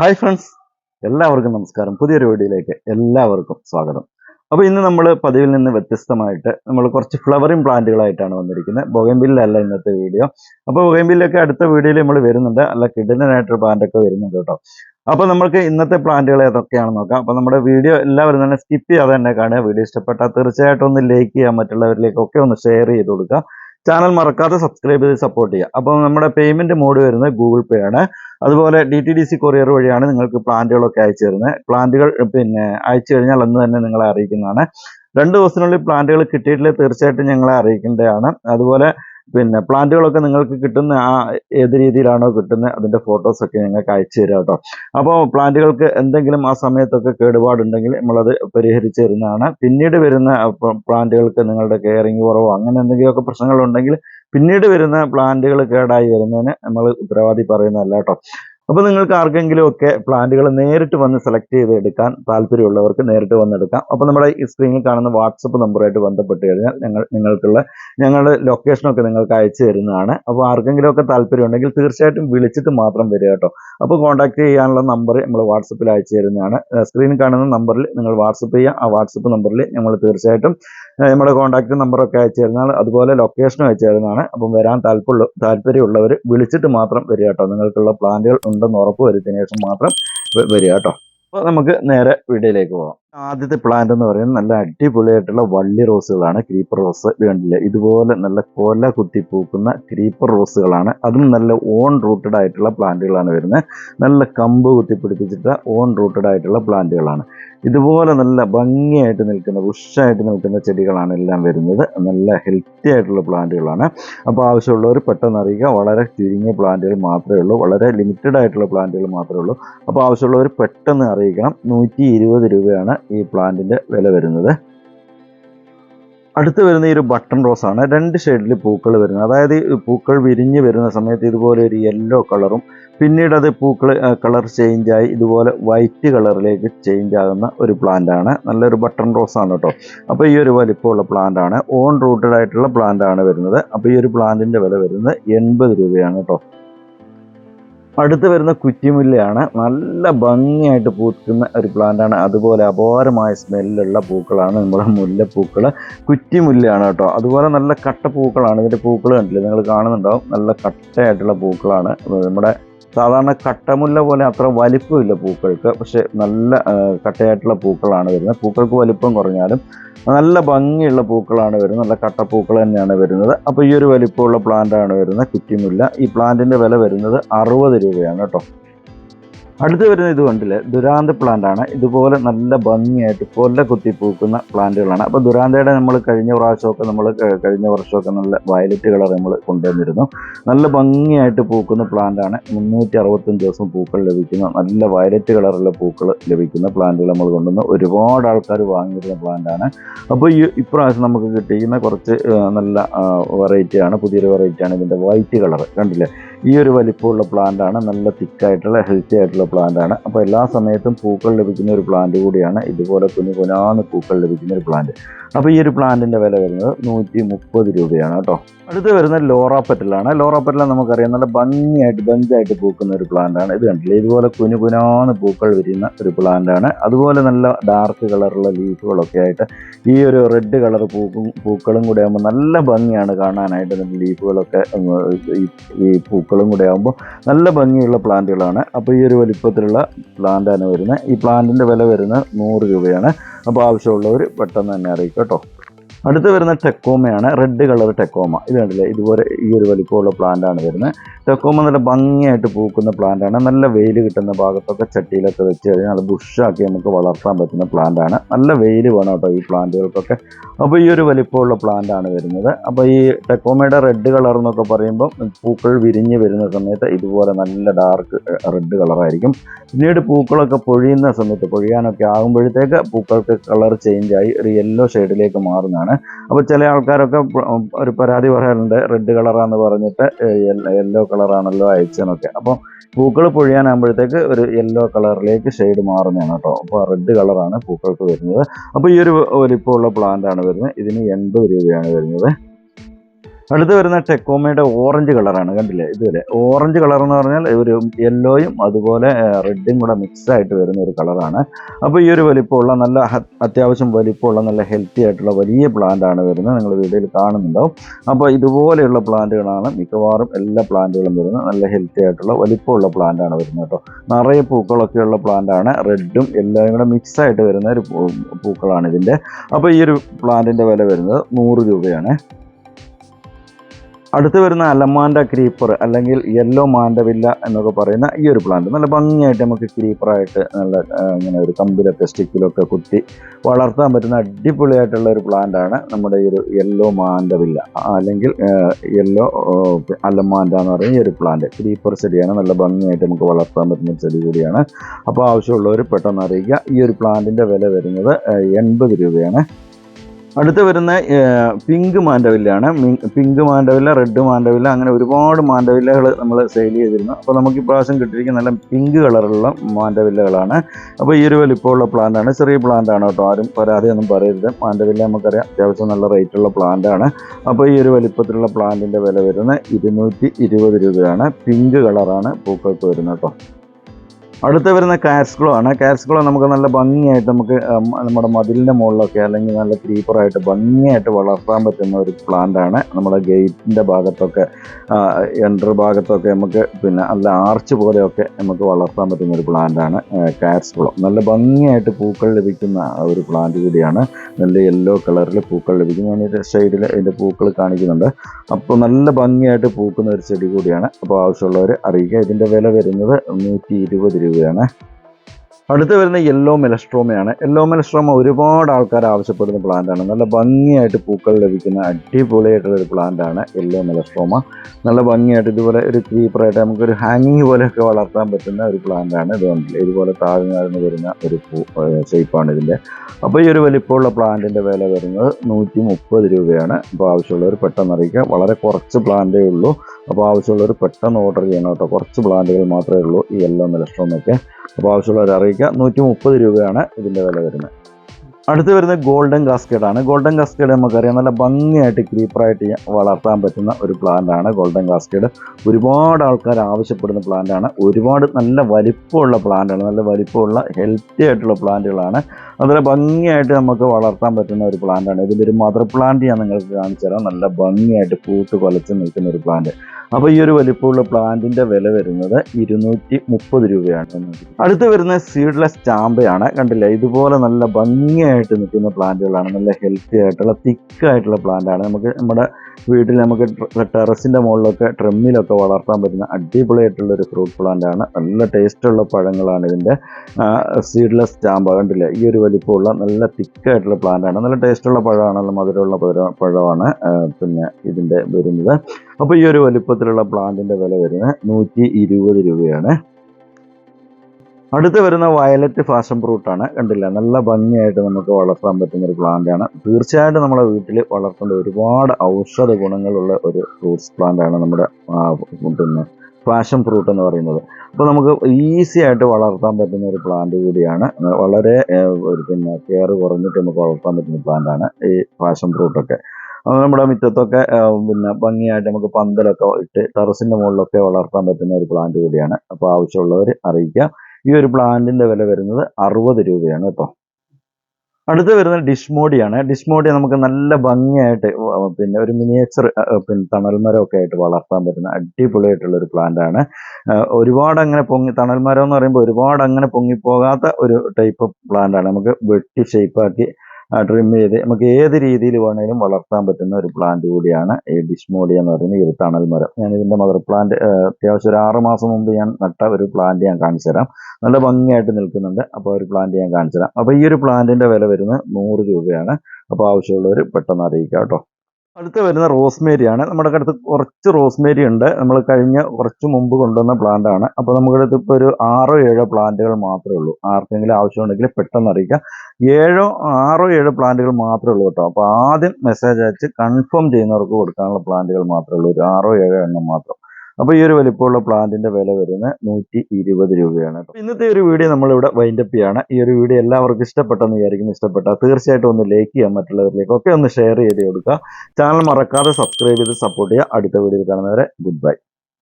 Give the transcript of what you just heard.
Hi friends എല്ലാവർക്കും നമസ്കാരം. പുതിയൊരു വീഡിയോയിലേക്ക് എല്ലാവർക്കും സ്വാഗതം. അപ്പോൾ ഇന്ന് നമ്മൾ പതിവിൽ നിന്ന് വ്യത്യസ്തമായിട്ട് നമ്മൾ കുറച്ച് ഫ്ലവറിങ് പ്ലാന്റുകളായിട്ടാണ് വന്നിരിക്കുന്നത്. ബൊഗംബില്ലല്ല ഇന്നത്തെ വീഡിയോ. അപ്പോൾ ബൊഗംബില്ലൊക്കെ അടുത്ത വീഡിയോയിൽ നമ്മൾ വരുന്നുണ്ട്. അല്ല കിഡിനായിട്ടൊരു പ്ലാന്റ് ഒക്കെ വരുന്നുണ്ട് കേട്ടോ. അപ്പോൾ നമുക്ക് ഇന്നത്തെ പ്ലാന്റുകൾ ഏതൊക്കെയാണെന്ന് നോക്കാം. അപ്പോൾ നമ്മുടെ വീഡിയോ എല്ലാവരും തന്നെ സ്കിപ്പ് ചെയ്യാതെ തന്നെ കാണുക. വീഡിയോ ഇഷ്ടപ്പെട്ടാൽ തീർച്ചയായിട്ടും ഒന്ന് ലൈക്ക് ചെയ്യാൻ മറ്റുള്ളവരിലേക്കൊക്കെ ഒന്ന് ഷെയർ ചെയ്ത് കൊടുക്കുക. ചാനൽ മറക്കാതെ സബ്സ്ക്രൈബ് ചെയ്ത് സപ്പോർട്ട് ചെയ്യുക. അപ്പോൾ നമ്മുടെ പേയ്മെന്റ് മോഡ് വരുന്നത് ഗൂഗിൾ പേ ആണ്. അതുപോലെ D T D C courier വഴിയാണ് നിങ്ങൾക്ക് പ്ലാന്റുകളൊക്കെ അയച്ചു തരുന്നത്. പ്ലാന്റുകൾ പിന്നെ അയച്ചു കഴിഞ്ഞാൽ അന്ന് തന്നെ നിങ്ങളെ അറിയിക്കുന്നതാണ്. രണ്ട് ദിവസത്തിനുള്ളിൽ പ്ലാന്റുകൾ കിട്ടിയിട്ടില്ല തീർച്ചയായിട്ടും ഞങ്ങളെ അറിയിക്കേണ്ടതാണ്. അതുപോലെ പിന്നെ പ്ലാന്റുകളൊക്കെ നിങ്ങൾക്ക് കിട്ടുന്ന ആ ഏത് രീതിയിലാണോ കിട്ടുന്നത് അതിന്റെ ഫോട്ടോസൊക്കെ ഞങ്ങൾക്ക് അയച്ചു തരാം കേട്ടോ. അപ്പോൾ പ്ലാന്റുകൾക്ക് എന്തെങ്കിലും ആ സമയത്തൊക്കെ കേടുപാടുണ്ടെങ്കിൽ നമ്മളത് പരിഹരിച്ചു തരുന്നതാണ്. പിന്നീട് വരുന്ന പ്ലാന്റുകൾക്ക് നിങ്ങളുടെ കെയറിങ് കുറവോ അങ്ങനെ എന്തെങ്കിലുമൊക്കെ പ്രശ്നങ്ങളുണ്ടെങ്കിൽ പിന്നീട് വരുന്ന പ്ലാന്റുകൾ കേടായി വരുന്നതിന് നമ്മൾ ഉത്തരവാദി പറയുന്നതല്ല കേട്ടോ. അപ്പോൾ നിങ്ങൾക്ക് ആർക്കെങ്കിലും ഒക്കെ പ്ലാന്റുകൾ നേരിട്ട് വന്ന് സെലക്ട് ചെയ്ത് എടുക്കാൻ താല്പര്യമുള്ളവർക്ക് നേരിട്ട് വന്നെടുക്കാം അപ്പോൾ നമ്മുടെ ഈ സ്ക്രീനിൽ കാണുന്ന വാട്സപ്പ് നമ്പറുമായിട്ട് ബന്ധപ്പെട്ട് കഴിഞ്ഞാൽ ഞങ്ങൾ നിങ്ങൾക്കുള്ള ഞങ്ങളുടെ ലൊക്കേഷനൊക്കെ നിങ്ങൾക്ക് അയച്ചു തരുന്നതാണ്. അപ്പോൾ ആർക്കെങ്കിലും ഒക്കെ താല്പര്യം ഉണ്ടെങ്കിൽ തീർച്ചയായിട്ടും വിളിച്ചിട്ട് മാത്രം വരിക കേട്ടോ. അപ്പോൾ കോൺടാക്ട് ചെയ്യാനുള്ള നമ്പർ നമ്മൾ വാട്സപ്പിൽ അയച്ചു തരുന്നതാണ്. സ്ക്രീനിൽ കാണുന്ന നമ്പറിൽ നിങ്ങൾ വാട്സപ്പ് ചെയ്യുക. ആ വാട്സപ്പ് നമ്പറിൽ നമ്മൾ തീർച്ചയായിട്ടും നമ്മുടെ കോൺടാക്ട് നമ്പറൊക്കെ അയച്ചു തരുന്നതാണ്. അതുപോലെ ലൊക്കേഷനും അയച്ചു തരുന്നതാണ്. അപ്പം വരാൻ താല്പര്യമുള്ള താല്പര്യമുള്ളവർ വിളിച്ചിട്ട് മാത്രം വരിക കേട്ടോ. നിങ്ങൾക്കുള്ള പ്ലാന്റുകൾ ഉണ്ടെന്ന് ഉറപ്പ് വരുത്തിയതിനു ശേഷം മാത്രം വരിക കേട്ടോ. അപ്പോൾ നമുക്ക് നേരെ വീഡിയോയിലേക്ക് പോകാം. ആദ്യത്തെ പ്ലാന്റ് എന്ന് പറയുന്നത് നല്ല അടിപൊളിയായിട്ടുള്ള വള്ളി റോസുകളാണ് ക്രീപ്പർ റോസ് വേണ്ടില്ല ഇതുപോലെ നല്ല കൊല കുത്തി പൂക്കുന്ന ക്രീപ്പർ റോസുകളാണ് അതും നല്ല ഓൺ റൂട്ടഡ് ആയിട്ടുള്ള പ്ലാന്റുകളാണ് വരുന്നത്. നല്ല കമ്പ് കുത്തി പിടിപ്പിച്ചിട്ട് ഓൺ റൂട്ടഡ് ആയിട്ടുള്ള പ്ലാന്റുകളാണ് ഇതുപോലെ നല്ല ഭംഗിയായിട്ട് നിൽക്കുന്ന വൃഷായിട്ട് നിൽക്കുന്ന ചെടികളാണ് എല്ലാം വരുന്നത്. നല്ല ഹെൽത്തി ആയിട്ടുള്ള പ്ലാന്റുകളാണ് അപ്പോൾ ആവശ്യമുള്ളവർ പെട്ടെന്ന് അറിയുക വളരെ ചുരുങ്ങിയ പ്ലാന്റുകൾ മാത്രമേ ഉള്ളൂ. വളരെ ലിമിറ്റഡ് ആയിട്ടുള്ള പ്ലാന്റുകൾ മാത്രമേ ഉള്ളൂ. അപ്പോൾ ആവശ്യമുള്ളവർ പെട്ടെന്ന് അറിയിക്കണം. നൂറ്റി രൂപയാണ് ഈ പ്ലാന്റിന്റെ വില വരുന്നത്. അടുത്ത് വരുന്ന ഈ ഒരു ബട്ടൺ റോസ് ആണ്. രണ്ട് ഷെയ്ഡിൽ പൂക്കൾ വരുന്നത്. അതായത് പൂക്കൾ വിരിഞ്ഞ് വരുന്ന സമയത്ത് ഇതുപോലെ ഒരു യെല്ലോ കളറും പിന്നീട് അത് പൂക്കൾ കളർ ചേഞ്ചായി ഇതുപോലെ വൈറ്റ് കളറിലേക്ക് ചേഞ്ച് ആകുന്ന ഒരു പ്ലാന്റ് ആണ്. നല്ലൊരു ബട്ടൺ റോസ് ആണ് കേട്ടോ. അപ്പോൾ ഈ ഒരു വലിപ്പമുള്ള പ്ലാന്റ് ആണ്. ഓൺ റൂട്ടഡ് ആയിട്ടുള്ള പ്ലാന്റ് ആണ് വരുന്നത്. അപ്പോൾ ഈ ഒരു പ്ലാന്റിന്റെ വില വരുന്നത് എൺപത് രൂപയാണ് കേട്ടോ. അടുത്ത് വരുന്ന കുറ്റിമുല്ലയാണ്. നല്ല ഭംഗിയായിട്ട് പൂക്കുന്ന ഒരു പ്ലാന്റാണ് അതുപോലെ അപാരമായ സ്മെല്ലുള്ള പൂക്കളാണ് നമ്മുടെ മുല്ലപ്പൂക്കൾ. കുറ്റിമുല്ലയാണ് കേട്ടോ. അതുപോലെ നല്ല കട്ട പൂക്കളാണ് ഇതിന്റെ പൂക്കൾ കണ്ടില്ലേ? നിങ്ങൾ കാണുന്നുണ്ടാവും. നല്ല കട്ടയായിട്ടുള്ള പൂക്കളാണ്. നമ്മുടെ സാധാരണ കട്ടമുല്ല പോലെ അത്ര വലിപ്പമില്ല പൂക്കൾക്ക്. പക്ഷെ നല്ല കട്ടയായിട്ടുള്ള പൂക്കളാണ് വരുന്നത്. പൂക്കൾക്ക് വലിപ്പം കുറഞ്ഞാലും നല്ല ഭംഗിയുള്ള പൂക്കളാണ് വരുന്നത്. നല്ല കട്ടപ്പൂക്കൾ തന്നെയാണ് വരുന്നത്. അപ്പോൾ ഈ ഒരു വലിപ്പമുള്ള പ്ലാന്റാണ് വരുന്നത്. കുറ്റിമുല്ല. ഈ പ്ലാന്റിന്റെ വില വരുന്നത് അറുപത് രൂപയാണ് കേട്ടോ. അടുത്ത് വരുന്ന ഇത് കണ്ടില്ലേ? ദുരാന്ത പ്ലാന്റ് ആണ്. ഇതുപോലെ നല്ല ഭംഗിയായിട്ട് കൊല്ല കുത്തി പൂക്കുന്ന പ്ലാന്റുകളാണ്. അപ്പോൾ ദുരാന്തയുടെ നമ്മൾ കഴിഞ്ഞ പ്രാവശ്യമൊക്കെ നമ്മൾ കഴിഞ്ഞ വർഷമൊക്കെ നല്ല വയലറ്റ് കളർ നമ്മൾ കൊണ്ടുവന്നിരുന്നു. നല്ല ഭംഗിയായിട്ട് പൂക്കുന്ന പ്ലാന്റ് ആണ്. മുന്നൂറ്റി അറുപത്തഞ്ച് ദിവസം പൂക്കൾ ലഭിക്കുന്ന. നല്ല വയലറ്റ് കളറുള്ള പൂക്കൾ ലഭിക്കുന്ന പ്ലാന്റുകൾ നമ്മൾ കൊണ്ടുവന്ന്. ഒരുപാട് ആൾക്കാർ വാങ്ങിയിരുന്ന പ്ലാന്റ് ആണ്. അപ്പോൾ ഈ ഇപ്രാവശ്യം നമുക്ക് കിട്ടിയിരിക്കുന്ന കുറച്ച് നല്ല വെറൈറ്റി ആണ്. പുതിയൊരു വെറൈറ്റി ആണ് ഇതിന്റെ വൈറ്റ് കളർ കണ്ടില്ലേ? ഈ ഒരു വലിപ്പമുള്ള പ്ലാന്റ് ആണ്. നല്ല തിക്കായിട്ടുള്ള ഹെൽത്തി ആയിട്ടുള്ള പ്ലാന്റ് ആണ്. അപ്പോൾ എല്ലാ സമയത്തും പൂക്കൾ ലഭിക്കുന്ന ഒരു പ്ലാന്റ് കൂടിയാണ് ഇതുപോലെ കുഞ്ഞു കുഞ്ഞാന്ന് പൂക്കൾ ലഭിക്കുന്ന ഒരു പ്ലാന്റ് അപ്പോൾ ഈ ഒരു പ്ലാന്റിന്റെ വില വരുന്നത് നൂറ്റി മുപ്പത് രൂപയാണ് കേട്ടോ. അടുത്ത് വരുന്നത് ലോറാപ്പറ്റലാണ് പെറ്റലാണ്. ലോറ പെറ്റല നമുക്കറിയാം. നല്ല ഭംഗിയായിട്ട് ബഞ്ചായിട്ട് പൂക്കുന്ന ഒരു പ്ലാന്റ് ആണ്. ഇത് കണ്ടില്ലേ? ഇതുപോലെ കുഞ്ഞു കുഞ്ഞാന്ന് പൂക്കൾ വിരിയുന്ന ഒരു പ്ലാന്റ് ആണ്. അതുപോലെ നല്ല ഡാർക്ക് കളറുള്ള ലീഫുകളൊക്കെ ആയിട്ട് ഈ ഒരു റെഡ് കളർ പൂക്കും പൂക്കളും കൂടെ ആകുമ്പോൾ നല്ല ഭംഗിയാണ് കാണാനായിട്ട്. ലീഫുകളൊക്കെ ഈ ഈ പൂക്കളും കൂടെ ആകുമ്പോൾ നല്ല ഭംഗിയുള്ള പ്ലാന്റുകളാണ് അപ്പോൾ ഈ ഒരു വലിപ്പത്തിലുള്ള പ്ലാന്റാണ് വരുന്നത്. ഈ പ്ലാന്റിന്റെ വില വരുന്നത് നൂറ് രൂപയാണ്. അപ്പോൾ ആവശ്യമുള്ളവർ പെട്ടെന്ന് തന്നെ അറിയിക്കും കേട്ടോ. അടുത്ത് വരുന്ന ടെക്കോമയാണ് റെഡ് കളർ ടെക്കോമ. ഇത് കണ്ടില്ലേ? ഇതുപോലെ ഈ ഒരു വലിപ്പമുള്ള പ്ലാന്റാണ് വരുന്നത്. ടെക്കോമ നല്ല ഭംഗിയായിട്ട് പൂക്കുന്ന പ്ലാന്റാണ് നല്ല വെയിൽ കിട്ടുന്ന ഭാഗത്തൊക്കെ ചട്ടിയിലൊക്കെ വെച്ച് കഴിഞ്ഞാൽ നല്ല ബുഷാക്കി നമുക്ക് വളർത്താൻ പറ്റുന്ന പ്ലാന്റാണ് നല്ല വെയിൽ വേണം കേട്ടോ ഈ പ്ലാന്റുകൾക്കൊക്കെ അപ്പോൾ ഈ ഒരു വലിപ്പമുള്ള പ്ലാന്റാണ് വരുന്നത്. അപ്പോൾ ഈ ടെക്കോമയുടെ റെഡ് കളർ എന്നൊക്കെ പറയുമ്പോൾ പൂക്കൾ വിരിഞ്ഞ് വരുന്ന സമയത്ത് ഇതുപോലെ നല്ല ഡാർക്ക് റെഡ് കളറായിരിക്കും പിന്നീട് പൂക്കളൊക്കെ പൊഴിയുന്ന സമയത്ത് പൊഴിയാനൊക്കെ ആകുമ്പോഴത്തേക്ക് പൂക്കൾക്ക് കളർ ചേഞ്ച് ആയി ഒരു യെല്ലോ ഷെയ്ഡിലേക്ക് മാറുന്നതാണ് അപ്പോൾ ചില ആൾക്കാരൊക്കെ ഒരു പരാതി പറയാറുണ്ട് റെഡ് കളറാന്ന് പറഞ്ഞിട്ട് യെല്ലോ കളറാണല്ലോ അയച്ചെന്നൊക്കെ. അപ്പോൾ പൂക്കൾ പൊഴിയാനാകുമ്പോഴത്തേക്ക് ഒരു യെല്ലോ കളറിലേക്ക് ഷെയ്ഡ് മാറുന്നതാണ് കേട്ടോ. അപ്പോൾ റെഡ് കളറാണ് പൂക്കൾക്ക് വരുന്നത്. അപ്പോൾ ഈ ഒരു വലിപ്പമുള്ള പ്ലാന്റ് ആണ് വരുന്നത്. ഇതിന് എൺപത് രൂപയാണ് വരുന്നത്. അടുത്ത് വരുന്ന ടെക്കോമയുടെ ഓറഞ്ച് കളറാണ് കണ്ടില്ലേ? ഇതുവരെ. ഓറഞ്ച് കളർ എന്ന് പറഞ്ഞാൽ ഒരു യെല്ലോയും അതുപോലെ റെഡും കൂടെ മിക്സ് ആയിട്ട് വരുന്ന ഒരു കളറാണ്. അപ്പോൾ ഈ ഒരു വലിപ്പമുള്ള നല്ല അത്യാവശ്യം വലിപ്പമുള്ള നല്ല ഹെൽത്തി ആയിട്ടുള്ള വലിയ പ്ലാന്റ് ആണ് വരുന്നത്. നിങ്ങൾ വീഡിയോയിൽ കാണുന്നുണ്ടാവും. അപ്പോൾ ഇതുപോലെയുള്ള പ്ലാന്റുകളാണ് മിക്കവാറും എല്ലാ പ്ലാന്റുകളും വരുന്നത്. നല്ല ഹെൽത്തി ആയിട്ടുള്ള വലിപ്പമുള്ള പ്ലാന്റ് ആണ് വരുന്നത് കേട്ടോ. നിറയെ പൂക്കളൊക്കെയുള്ള പ്ലാന്റ് ആണ്. റെഡും എല്ലാം കൂടെ മിക്സ് ആയിട്ട് വരുന്ന ഒരു പൂക്കളാണ് ഇതിന്റെ. അപ്പോൾ ഈ ഒരു പ്ലാന്റിന്റെ വില വരുന്നത് നൂറ് രൂപയാണ്. അടുത്ത് വരുന്ന അലമാൻഡ ക്രീപ്പർ അല്ലെങ്കിൽ യെല്ലോ മാൻഡവില്ല എന്നൊക്കെ പറയുന്ന ഈ ഒരു പ്ലാന്റ് നല്ല ഭംഗിയായിട്ട് നമുക്ക് ക്രീപ്പറായിട്ട് നല്ല ഇങ്ങനെ ഒരു കമ്പിലൊക്കെ സ്റ്റിക്കിലൊക്കെ കുത്തി വളർത്താൻ പറ്റുന്ന അടിപൊളിയായിട്ടുള്ള ഒരു പ്ലാന്റാണ് നമ്മുടെ ഈ ഒരു യെല്ലോ മാൻഡവില്ല അല്ലെങ്കിൽ യെല്ലോ അലമാൻഡ എന്ന് പറയുന്ന ഈ ഒരു പ്ലാന്റ് ക്രീപ്പർ ചെടിയാണ്. നല്ല ഭംഗിയായിട്ട് നമുക്ക് വളർത്താൻ പറ്റുന്ന ചെടി കൂടിയാണ്. അപ്പോൾ ആവശ്യമുള്ളവർ പെട്ടെന്ന് അറിയിക്കുക. ഈ ഒരു പ്ലാന്റിന്റെ വില വരുന്നത് എൺപത് രൂപയാണ്. അടുത്ത് വരുന്ന പിങ്ക് മാൻഡവില്ലാണ് പിങ്ക് മാൻഡവില്ല റെഡ് മാൻഡവില്ല അങ്ങനെ ഒരുപാട് മാൻഡവില്ലകൾ നമ്മൾ സെയിൽ ചെയ്തിരുന്നു. അപ്പോൾ നമുക്ക് ഇപ്രാവശ്യം കിട്ടിയിരിക്കുന്ന നല്ല പിങ്ക് കളറുള്ള മാൻഡവില്ലകളാണ്. അപ്പോൾ ഈ ഒരു വലിപ്പമുള്ള പ്ലാന്റ് ആണ്. ചെറിയ പ്ലാന്റ് ആണ് കേട്ടോ. ആരും പരാതിയൊന്നും പറയരുത്. മാൻഡവില്ല നമുക്കറിയാം. അത്യാവശ്യം നല്ല റേറ്റുള്ള പ്ലാന്റാണ് അപ്പോൾ ഈ ഒരു വലിപ്പത്തിലുള്ള പ്ലാന്റിന്റെ വില വരുന്നത് ഇരുന്നൂറ്റി രൂപയാണ്. പിങ്ക് കളറാണ് പൂക്കൾക്ക് വരുന്നത് കേട്ടോ. അടുത്ത് വരുന്ന കാറ്റ്സ്ക്ലോ ആണ്. കാറ്റ്സ്ക്ലോ നമുക്ക് നല്ല ഭംഗിയായിട്ട് നമുക്ക് നമ്മുടെ മതിലിന്റെ മുകളിലൊക്കെ അല്ലെങ്കിൽ നല്ല ക്രീപ്പറായിട്ട് ഭംഗിയായിട്ട് വളർത്താൻ പറ്റുന്ന ഒരു പ്ലാന്റ് ആണ്. നമ്മുടെ ഗേറ്റിന്റെ ഭാഗത്തൊക്കെ എൻട്രി ഭാഗത്തൊക്കെ നമുക്ക് പിന്നെ നല്ല ആർച്ച് പോലെയൊക്കെ നമുക്ക് വളർത്താൻ പറ്റുന്ന ഒരു പ്ലാന്റ് ആണ് കാറ്റ്സ്ക്ലോ നല്ല ഭംഗിയായിട്ട് പൂക്കൾ ലഭിക്കുന്ന ഒരു പ്ലാന്റ് കൂടിയാണ്. നല്ല യെല്ലോ കളറിൽ പൂക്കൾ ലഭിക്കുന്നു. ഞാൻ ഇതിന്റെ സൈഡിൽ അതിന്റെ പൂക്കൾ കാണിക്കുന്നുണ്ട്. അപ്പോൾ നല്ല ഭംഗിയായിട്ട് പൂക്കുന്ന ഒരു ചെടി കൂടിയാണ്. അപ്പോൾ ആവശ്യമുള്ളവർ അറിയിക്കുക. ഇതിന്റെ വില വരുന്നത് നൂറ്റി ഇരുപത് രൂപയാണ് അടുത്ത് വരുന്ന യെല്ലോ മെലസ്ട്രോമയാണ് യെല്ലോ മെലസ്ട്രോമ ഒരുപാട് ആൾക്കാർ ആവശ്യപ്പെടുന്ന പ്ലാന്റ് ആണ്. നല്ല ഭംഗിയായിട്ട് പൂക്കൾ ലഭിക്കുന്ന അടിപൊളിയായിട്ടുള്ള ഒരു പ്ലാന്റ് ആണ് യെല്ലോ മെലസ്ട്രോമ നല്ല ഭംഗിയായിട്ട് ഇതുപോലെ ഒരു ക്രീപ്പറായിട്ട് നമുക്കൊരു ഹാങ്ങിങ് പോലെയൊക്കെ വളർത്താൻ പറ്റുന്ന ഒരു പ്ലാന്റ് ആണ് ഇത് കണ്ടില്ലേ ഇതുപോലെ താഴ്ന്നു വരുന്ന ഒരു പൂ ഷേപ്പാണ് ഇതിന്റെ അപ്പോൾ ഈ ഒരു വലിപ്പമുള്ള പ്ലാന്റിന്റെ വില വരുന്നത് നൂറ്റി മുപ്പത് രൂപയാണ്. അപ്പോൾ ആവശ്യമുള്ളവർ പെട്ടെന്ന് അറിയിക്കുക. വളരെ കുറച്ച് പ്ലാന്റേ ഉള്ളൂ. അപ്പോൾ ആവശ്യമുള്ളവർ പെട്ടെന്ന് ഓർഡർ ചെയ്യണം കേട്ടോ. കുറച്ച് പ്ലാന്റുകൾ മാത്രമേ ഉള്ളൂ ഈ യെല്ലോ മെലസ്ട്രോമൊക്കെ അപ്പോൾ ആവശ്യമുള്ളവരെ അറിയിക്കുക. നൂറ്റി മുപ്പത് രൂപയാണ് ഇതിന്റെ വില വരുന്നത്. അടുത്ത് വരുന്നത് ഗോൾഡൻ കാസ്കേഡ് ആണ്. ഗോൾഡൻ കാസ്കേഡ് നമുക്കറിയാം. നല്ല ഭംഗിയായിട്ട് ക്രീപ്പറായിട്ട് വളർത്താൻ പറ്റുന്ന ഒരു പ്ലാന്റ് ആണ് ഗോൾഡൻ കാസ്കേഡ് ഒരുപാട് ആൾക്കാർ ആവശ്യപ്പെടുന്ന പ്ലാന്റ് ആണ്. ഒരുപാട് നല്ല വലിപ്പമുള്ള പ്ലാന്റാണ് നല്ല വലിപ്പമുള്ള ഹെൽത്തി ആയിട്ടുള്ള പ്ലാന്റുകളാണ് നല്ല ഭംഗിയായിട്ട് നമുക്ക് വളർത്താൻ പറ്റുന്ന ഒരു പ്ലാന്റാണ് ഇതിന്റെ ഒരു മദർ പ്ലാന്റ് ഞാൻ നിങ്ങൾക്ക് കാണിച്ചു തരാം. നല്ല ഭംഗിയായിട്ട് പൂട്ട് കൊലച്ച് നിൽക്കുന്ന ഒരു പ്ലാന്റ് അപ്പോൾ ഈ ഒരു വലിപ്പമുള്ള പ്ലാന്റിന്റെ വില വരുന്നത് ഇരുന്നൂറ്റി മുപ്പത് രൂപയാണ്. അടുത്ത് വരുന്ന സീഡ്ലെസ് ചാമ്പയാണ്. കണ്ടില്ലേ? ഇതുപോലെ നല്ല ഭംഗിയായിട്ട് നിൽക്കുന്ന പ്ലാന്റുകളാണ്. നല്ല ഹെൽത്തി ആയിട്ടുള്ള തിക്കായിട്ടുള്ള പ്ലാന്റാണ്. നമുക്ക് നമ്മുടെ വീട്ടിൽ നമുക്ക് ടെറസിന്റെ മുകളിലൊക്കെ ട്രെമ്മിലൊക്കെ വളർത്താൻ പറ്റുന്ന അടിപൊളിയായിട്ടുള്ള ഒരു ഫ്രൂട്ട് പ്ലാന്റാണ് നല്ല ടേസ്റ്റുള്ള പഴങ്ങളാണ് ഇതിന്റെ സീഡ്ലെസ് സ്റ്റാമ്പ് കണ്ടില്ലേ? ഈ ഒരു വലിപ്പമുള്ള നല്ല തിക്കായിട്ടുള്ള പ്ലാന്റാണ് നല്ല ടേസ്റ്റുള്ള പഴമാണ് നല്ല മധുരമുള്ള പഴമാണ് പിന്നെ ഇതിന്റെ വരുന്നത്. അപ്പോൾ ഈ ഒരു വലിപ്പത്തിലുള്ള പ്ലാന്റിന്റെ വില വരുന്നത് നൂറ്റി രൂപയാണ്. അടുത്ത് വരുന്ന വയലറ്റ് ഫാഷൻ ഫ്രൂട്ടാണ് കണ്ടില്ല? നല്ല ഭംഗിയായിട്ട് നമുക്ക് വളർത്താൻ പറ്റുന്ന ഒരു പ്ലാന്റ് ആണ്. തീർച്ചയായിട്ടും നമ്മുടെ വീട്ടിൽ വളർത്തേണ്ട ഒരുപാട് ഔഷധ ഗുണങ്ങളുള്ള ഒരു ഫ്രൂട്ട്സ് പ്ലാന്റ് ആണ് നമ്മുടെ പിന്നെ ഫാഷൻ ഫ്രൂട്ട് എന്ന് പറയുന്നത്. അപ്പോൾ നമുക്ക് ഈസി ആയിട്ട് വളർത്താൻ പറ്റുന്ന ഒരു പ്ലാന്റ് കൂടിയാണ്. വളരെ പിന്നെ കെയർ കുറഞ്ഞിട്ട് നമുക്ക് വളർത്താൻ പറ്റുന്ന പ്ലാന്റ് ആണ് ഈ ഫാഷൻ ഫ്രൂട്ടൊക്കെ നമ്മുടെ മുറ്റത്തൊക്കെ പിന്നെ ഭംഗിയായിട്ട് നമുക്ക് പന്തലൊക്കെ ഇട്ട് ടെറസിന്റെ മുകളിലൊക്കെ വളർത്താൻ പറ്റുന്ന ഒരു പ്ലാന്റ് കൂടിയാണ്. അപ്പോൾ ആവശ്യമുള്ളവർ അറിയിക്കുക ഈ ഒരു പ്ലാന്റിന്റെ വില വരുന്നത് അറുപത് രൂപയാണ് കേട്ടോ. അടുത്ത് വരുന്നത് ഡിഷ്മോഡിയാണ്. ഡിഷ്മോഡി നമുക്ക് നല്ല ഭംഗിയായിട്ട് പിന്നെ ഒരു മിനിയേച്ചർ പിന്നെ തണൽമരം ഒക്കെ ആയിട്ട് വളർത്താൻ പറ്റുന്ന അടിപൊളിയായിട്ടുള്ള ഒരു പ്ലാന്റ് ആണ്. ഒരുപാട് അങ്ങനെ പൊങ്ങി തണൽമരം എന്ന് പറയുമ്പോൾ ഒരുപാട് അങ്ങനെ പൊങ്ങിപ്പോകാത്ത ഒരു ടൈപ്പ് പ്ലാന്റ് ആണ്. നമുക്ക് വെട്ടി ഷേപ്പാക്കി ട്രിം ചെയ്ത് നമുക്ക് ഏത് രീതിയിൽ വേണേലും വളർത്താൻ പറ്റുന്ന ഒരു പ്ലാന്റ് കൂടിയാണ് ഈ ഡിഷ്മോളിയ എന്ന് പറയുന്ന ഈ തണൽ മരം. ഞാൻ ഇതിന്റെ മദർ പ്ലാന്റ് അത്യാവശ്യം ഒരു ആറ് മാസം മുമ്പ് ഞാൻ നട്ട ഒരു പ്ലാന്റ് ഞാൻ കാണിച്ചു തരാം. നല്ല ഭംഗിയായിട്ട് നിൽക്കുന്നുണ്ട്. അപ്പോൾ ഒരു പ്ലാന്റ് ഞാൻ കാണിച്ചു തരാം. അപ്പോൾ ഈ ഒരു പ്ലാന്റിന്റെ വില വരുന്നത് നൂറ് രൂപയാണ്. അപ്പോൾ ആവശ്യമുള്ളവർ പെട്ടെന്ന് അറിയിക്കാം കേട്ടോ. അടുത്ത് വരുന്ന റോസ്മേരി ആണ് നമ്മുടെ അടുത്ത് കുറച്ച് റോസ്മേരി ഉണ്ട്. നമ്മൾ കഴിഞ്ഞ കുറച്ച് മുമ്പ് കൊണ്ടുവന്ന പ്ലാന്റ് ആണ്. അപ്പോൾ നമ്മുടെ അടുത്ത് ഇപ്പോൾ ഒരു ആറോ ഏഴോ പ്ലാന്റുകൾ മാത്രമേ ഉള്ളൂ. ആർക്കെങ്കിലും ആവശ്യമുണ്ടെങ്കിൽ പെട്ടെന്ന് അറിയിക്കാം. ഏഴോ ആറോ ഏഴോ പ്ലാന്റുകൾ മാത്രമേ ഉള്ളൂ കേട്ടോ. അപ്പോൾ ആദ്യം മെസ്സേജ് അയച്ച് കൺഫേം ചെയ്യുന്നവർക്ക് കൊടുക്കാനുള്ള പ്ലാന്റുകൾ മാത്രമേ ഉള്ളൂ. ഒരു ആറോ ഏഴോ എണ്ണം മാത്രം. അപ്പോൾ ഈ ഒരു വലിപ്പമുള്ള പ്ലാന്റിന്റെ വില വരുന്നത് നൂറ്റി ഇരുപത് രൂപയാണ്. ഇന്നത്തെ ഒരു വീഡിയോ നമ്മളിവിടെ വൈൻഡപ്പ് ചെയ്യാണ്. ഈ ഒരു വീഡിയോ എല്ലാവർക്കും ഇഷ്ടപ്പെട്ടെന്ന് വിചാരിക്കുന്നു. ഇഷ്ടപ്പെട്ടാൽ തീർച്ചയായിട്ടും ഒന്ന് ലൈക്ക് ചെയ്യാം. മറ്റുള്ളവരിലേക്ക് ഒക്കെ ഒന്ന് ഷെയർ ചെയ്ത് കൊടുക്കുക. ചാനൽ മറക്കാതെ സബ്സ്ക്രൈബ് ചെയ്ത് സപ്പോർട്ട് ചെയ്യുക. അടുത്ത വീഡിയോയിൽ കാണുന്നവരെ ഗുഡ് ബൈ